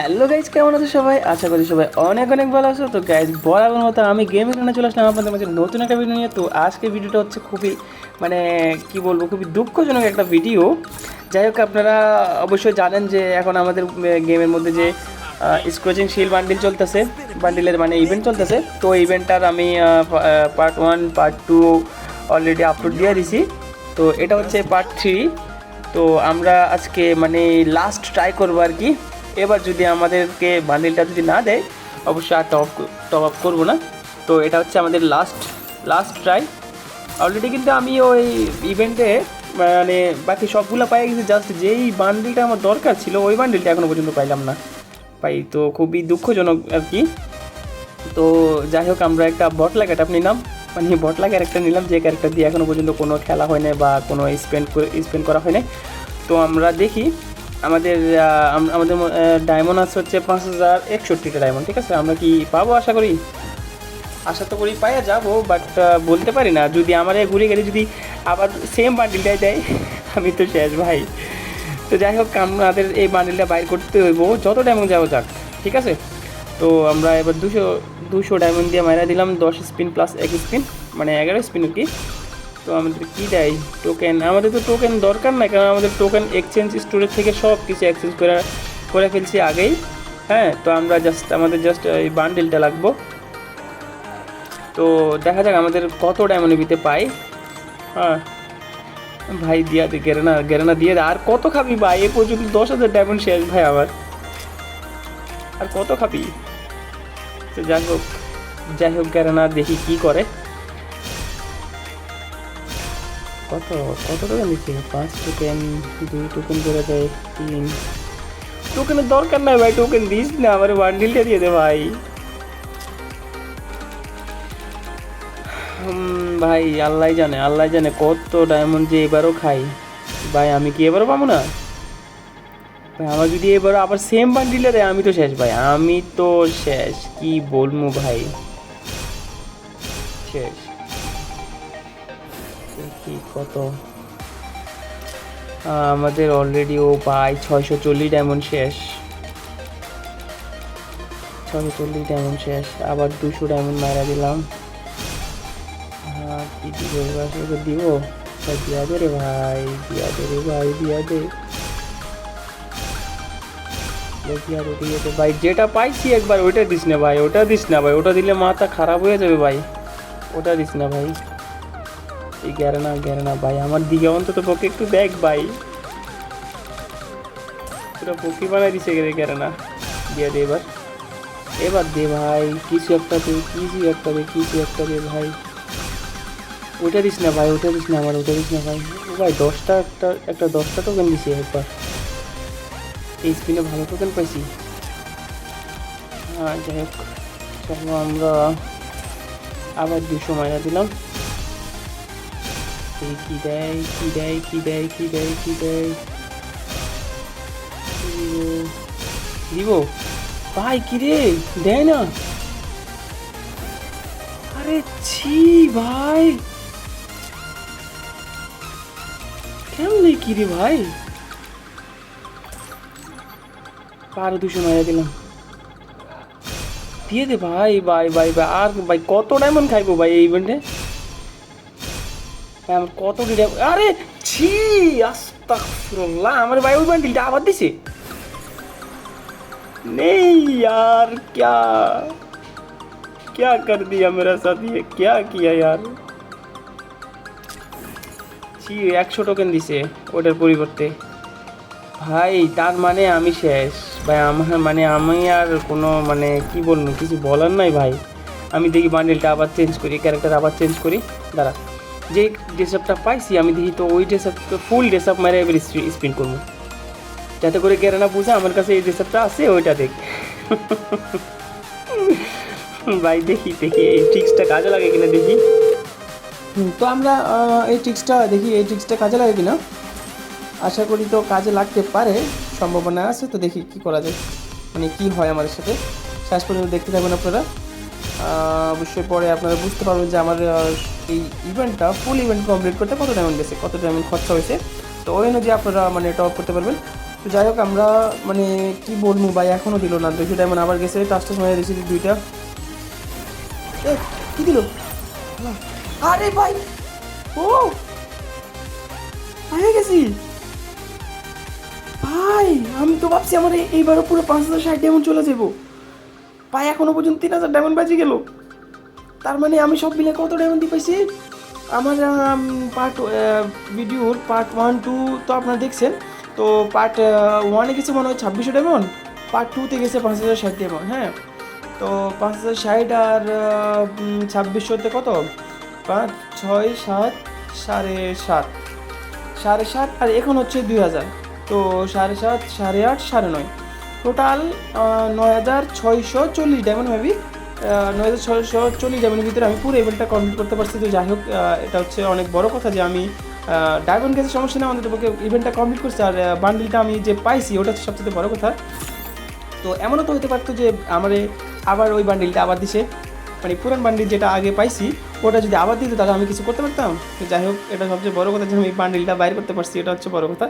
Hello guys কেমন আছো সবাই? আশা করি সবাই অনেক অনেক ভালো আছো। তো গাইজ বরাবর মতো আমি গেমের জন্য চলে আসলাম আপনাদের মাঝে নতুন একটা ভিডিও নিয়ে। তো আজকে ভিডিওটা হচ্ছে খুবই মানে কি বলব, খুবই দুঃখজনক একটা ভিডিও যাই হোক, আপনারা অবশ্যই জানেন যে এখন আমাদের গেমের মধ্যে যে স্ক্রচিং শিল বান্ডিল চলতেছে বান্ডিলের মানে ইভেন্ট চলতেছে। তো ইভেন্টটার আমি part one part two already upload দিয়ে দিছি। তো এটা হচ্ছে পার্ট থ্রি তো আমরা আজকে মানে লাস্ট ট্রাই করব আর কি। এবার যদি আমাদেরকে বান্ডিলটা যদি না দেয়, অবশ্যই আর টপ টপ আপ করব না। তো এটা হচ্ছে আমাদের লাস্ট লাস্ট ট্রাই অলরেডি কিন্তু আমি ওই ইভেন্টে মানে বাকি সবগুলো পাই গেছি জাস্ট যেই বান্ডিলটা আমার দরকার ছিল, ওই বান্ডিলটা এখনও পর্যন্ত পাইলাম না। পাই, তো খুবই দুঃখজনক আর কি। তো যাই হোক, আমরা একটা বটলা ক্যাটাপ নিলাম। মানে বটলা ক্যারেক্টার নিলাম, যে ক্যারেক্টার দিয়ে এখনও পর্যন্ত কোনো খেলা হয় না বা কোনো স্পেন্ড স্পেন্ড করা হয় না তো আমরা দেখি। আমাদের আমাদের ডায়মন্ড আছে হচ্ছে পাঁচ হাজার একষট্টিটা ডায়মন্ড ঠিক আছে? আমরা কি পাবো আশা করি? আশা তো করি পাইয়া যাব বাট বলতে পারি না। যদি আমার ঘুরে গেলে যদি আবার সেম বান্ডিলটাই দেয়, আমি তো শেষ ভাই। তো যাই হোক, আমাদের এই বান্ডিলটা বাইর করতে হইব। যত ডায়মন্ড যাব যাক, ঠিক আছে? তো আমরা এবার দুশো দুশো ডায়মন্ড দিয়ে মারা দিলাম, দশ স্পিন প্লাস এক স্পিন মানে এগারো স্পিন কি। তো আমাদের কী দেয়? টোকেন আমাদের তো টোকেন দরকার না কারণ আমাদের টোকেন এক্সচেঞ্জ স্টোরেজ থেকে সব কিছু এক্সচেঞ্জ করে করে ফেলছি আগেই। হ্যাঁ তো আমরা জাস্ট আমাদের জাস্ট এই বান্ডিলটা লাগবো। তো দেখা যাক আমাদের কত ডায়মন্ড বিতে পাই। হ্যাঁ ভাই দিয়া দে, গেরেনা গেরেনা দিয়ে আর কত খাবি ভাই? এ পর্যন্ত দশ হাজার ডায়মন্ড শেষ ভাই আবার আর কত খাবি? তো যাই হোক যাই হোক গেরেনা, দেখি কী করে। কত কত টোকেন দিচ্ছে পাঁচ টোকেন দুই টোকেন করে দেয়, তিন। টোকেনের দরকার নাই ভাই টোকেন দিস না, আমার বান্ডিলটা দিয়ে দে ভাই। ভাই, আল্লাহ জানে আল্লাহ জানে কত ডায়মন্ড যে এবারও খাই। ভাই, আমি কি এবারও পাবো না? ভাই, আমার যদি এবারও আবার সেম বান্ডিলে দেয়, আমি তো শেষ ভাই, আমি তো শেষ, কি বলব ভাই? শেষ। কি কত আমাদের অলরেডি ও ভাই ছয়শো চল্লিশ ডায়মন্ড শেষ। ছয়শো চল্লিশ ডায়মন্ড শেষ। আবার দুশো ডায়মন্ড মারা দিলাম। হ্যাঁ কি দিব দিয়া দে রে ভাই, দিয়া দে রে ভাই, দিয়া দিয়া দে। ভাই, যেটা পাইছি একবার, ওইটা দিস না ভাই, ওটা দিস না ভাই। ওটা দিলে মাথা খারাপ হয়ে যাবে ভাই। ওটা দিস না ভাই। এই গ্যারে না গ্যারে না ভাই। আমার দিকে অন্তত পক্ষে একটু দেখ ভাই। পুরো পক্ষী বানাই দিছে রে গ্যারে না। দিয়া দে এবার। এবার দে ভাই, কিছু একটা দে, কিছু একটা দে, কিছু একটা দে ভাই। ওটা দিস না ভাই ওটা দিস না আমার ওটা দিস না ভাই। ও ভাই, দশটা একটা একটা দশটা টোকেন দিছি একবার। এই স্পিনে ভালো টোকেন পাইছি। হ্যাঁ যাই হোক, চলো আমরা আবার দুশো মাইনা দিলাম। এই কি দেয় কি দেয় কি দেয় কি দেয় কি দেয় দিব? ভাই, কি রে? দেয় না। আরে ছি, ভাই। কেমন কি রে, ভাই? দিলাম। দিয়ে দে, ভাই ভাই ভাই ভাই। আর, ভাই, কত ডায়মন্ড খাইবো, ভাই, এই ইভেন্টে কত ডায়মন্ড আরে ছি আস্তাগফিরুল্লাহ আমার ভাই ওই বান্ডিলটা আবার দিছে नहीं यार क्या क्या कर दिया मेरा साथ ये क्या किया यार ছি একশো টোকেন দিছে ওটার পরিবর্তে ভাই তার মানে আমি শেষ ভাই আমার মানে আমি আর কোনো মানে কি বলবো কিছু বলার নাই ভাই আমি দেখি বান্ডেলটা আবার চেঞ্জ করি ক্যারেক্টার আবার চেঞ্জ করি দাঁড়া যে ড্রেস আপটা পাইছি, আমি দেখি তো ওই ড্রেস ফুল ড্রেস আপ মেরে এবার স্পিন করব। যাতে করে কেরে না বুঝে আমার কাছে এই ড্রেস আপটা আছে, ওইটা দেখ। ভাই, দেখি দেখি, এই ট্রিক্সটা কাজে লাগে কিনা দেখি। তো আমরা এই ট্রিক্সটা দেখি, এই ট্রিক্সটা কাজে লাগে কিনা? আশা করি তো কাজে লাগতে পারে, সম্ভাবনা আছে, তো দেখি কি করা যায়। মানে কি হয় আমাদের সাথে? শেষ পর্যন্ত দেখতে থাকবেন আপনারা। অবশ্যই পরে আপনারা বুঝতে পারবেন যে আমার এই ইভেন্টটা ফুল ইভেন্ট কমপ্লিট করতে কত ডায়মন্ড গেছে কত ডায়মন্ড খরচা হয়েছে? তো ওই অনুযায়ী আপনারা মানে টপ করতে পারবেন। তো যাই হোক, আমরা মানে কি বলব ভাই এখনও দিল না। দুইশো ডায়মন্ড আবার গেছে টাস্টাস মেরে দিয়েছি দুইটা। কি দিল? আরে ভাই, ও! হয়ে গেছি। ভাই, আমি তো ভাবছি আমার এই- এইবারও পুরো পাঁচ হাজার ষাট ডায়মন্ড চলে যাব ভাই, এখনও পর্যন্ত তিন হাজার ডায়মন্ড বাজে গেল। তার মানে আমি সব মিলে কত ডায়মন্ড পাইছি? আমার পার্ট ভিডিওর পার্ট ওয়ান টু তো আপনারা দেখছেন। তো পার্ট ওয়ানে গেছে মনে হয় ছাব্বিশশো ডায়মন্ড পার্ট টুতে গেছে পাঁচ হাজার ষাট ডায়মন্ড হ্যাঁ? তো পাঁচ হাজার ষাট আর ছাব্বিশশোতে কত? পাঁচ, ছয়, সাত, সাড়ে সাত। সাড়ে সাত আর এখন হচ্ছে দুই হাজার। তো সাড়ে সাত, সাড়ে আট, সাড়ে নয়। টোটাল নয় হাজার ছয়শো চল্লিশ ডায়মন্ড ভাবি। নয় হাজার ছয়শো চল্লিশ ভিতরে আমি পুরো ইভেন্টটা কমপ্লিট করতে পারছি। তো যাই হোক এটা হচ্ছে অনেক বড় কথা যে আমি ডায়মন্ড গেছে সমস্যা নেই, আমাদের পক্ষে ইভেন্টটা কমপ্লিট করছি। আর বান্ডিলটা আমি যে পাইছি, ওটা হচ্ছে সবচেয়ে বড় কথা। তো এমনও তো হতে পারতো যে আমার আবার ওই বান্ডিলটা আবার দিছে। মানে পুরান বান্ডিল যেটা আগে পাইছি, ওটা যদি আবার দিত, তাহলে আমি কিছু করতে পারতাম? তো যাই হোক, এটা সবচেয়ে বড় কথা যে আমি বান্ডিলটা বাইর করতে পারছি, এটা হচ্ছে বড় কথা।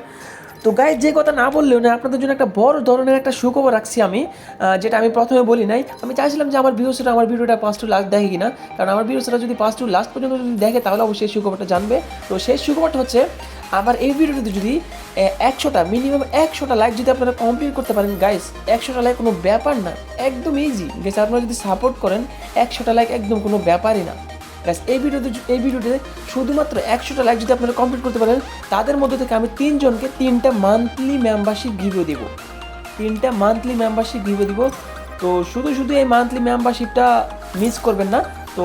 তো গায়ে যে কথা না বললেও না, আপনাদের জন্য একটা বড় ধরনের একটা সুখবর রাখছি আমি যেটা আমি প্রথমে বলি নাই। আমি চাইছিলাম যে আমার ভিউসরা আমার ভিডিওটা পাঁচ টু লাস্ট দেখে কিনা, কারণ আমার ভিউসরা যদি পাঁচ টু লাস্ট পর্যন্ত যদি দেখে, তাহলে অবশ্যই সুখবরটা জানবে। তো সেই সুখবরটা হচ্ছে, আমার এই ভিডিওটিতে যদি একশোটা মিনিমাম একশোটা লাইক যদি আপনারা কমপ্লিট করতে পারেন গাইস একশোটা লাইক কোনো ব্যাপার না, একদম ইজি গেছে আপনারা যদি সাপোর্ট করেন, একশোটা লাইক একদম কোনো ব্যাপারই না। গাইস এই ভিডিওতে এই ভিডিওতে শুধুমাত্র একশোটা লাইক যদি আপনারা কমপ্লিট করতে পারেন, তাদের মধ্যে থেকে আমি তিনজনকে তিনটা মান্থলি মেম্বারশিপ গিভে দেবো। তিনটা মান্থলি মেম্বারশিপ গিভে দিব। তো শুধু শুধু এই মান্থলি মেম্বারশিপটা মিস করবেন না। তো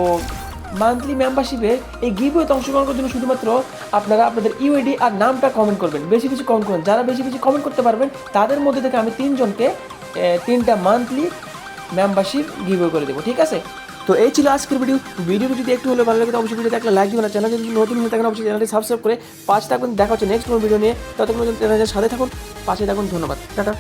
মান্থলি মেম্বারশিপে এই গিভওয়েতে অংশগ্রহণ করার জন্য শুধুমাত্র আপনারা আপনাদের ইউআইডি আর নামটা কমেন্ট করবেন। বেশি বেশি কমেন্ট করবেন যারা বেশি বেশি কমেন্ট করতে পারবেন, তাদের মধ্যে থেকে আমি তিনজনকে তিনটা মান্থলি মেম্বারশিপ গিভওয়ে করে দেবো। ঠিক আছে? তো এই ছিল আজকের ভিডিও ভিডিওটি যদি একটু হলে ভালো লাগে, তো অবশ্যই ভিডিওতে একটা লাইক দিবেন চ্যানেল যদি নতুন হয়ে থাকেন, অবশ্যই চ্যানেলটি সাবস্ক্রাইব করে পাশে থাকবেন দেখা হচ্ছে নেক্সট কোনো ভিডিও নিয়ে। ততক্ষণ চ্যানেলের সাথে থাকুন। পাশে থাকুন, ধন্যবাদ। টাটা।